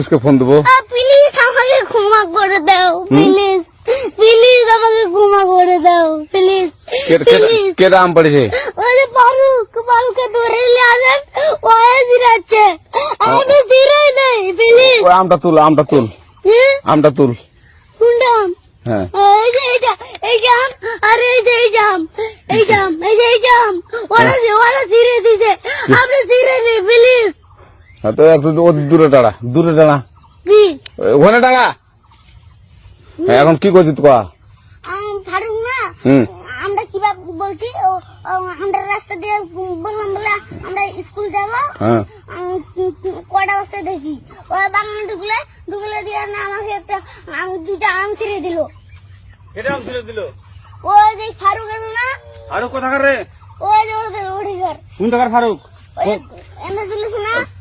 Phone দেবো। Please আমাকে ক্ষমা করে দাও প্লিজ প্লিজ আমাকে ক্ষমা করে দাও প্লিজ কে- কেটা আম পড়েছে? যে ফারুক ফারুককে ধরে নিয়ে আসেন ও জিরাচ্ছে আমি জিরাই নেই প্লিজ ওই আমটা তুল আমটা তুল। আমটা তুল। শুনলাম হ্যাঁ। এই যে এইটা এই জাম আর এই যে এই জাম এই জাম এই যে এই জাম ওরা ওরা জিরে দিছে। আপনি জিরে নেই প্লিজ তো একটু দূরে দাঁড়া দূরে ওখানে দাঁড়া। হ্যাঁ, এখন কি করছিস তো আম, ফারুক না আমরা কীভাবে বলছি ও, ও, আমরা রাস্তা দিয়ে বললাম বলে আমরা স্কুল যাব। হ্যাঁ। কটা বস্তা দেখি। ও বাগানে ঢুকলে ঢুকলে দিয়ে না আমাকে একটা আম, দুটা আম ছিঁড়ে দিল। এটা আম ছিঁড়ে দিল? ওই যে ফারুক আছে না ফারুক কোথাকার রে? ওই যে ওদের ওড়ি ঘর। কোন টাকার ফারুক?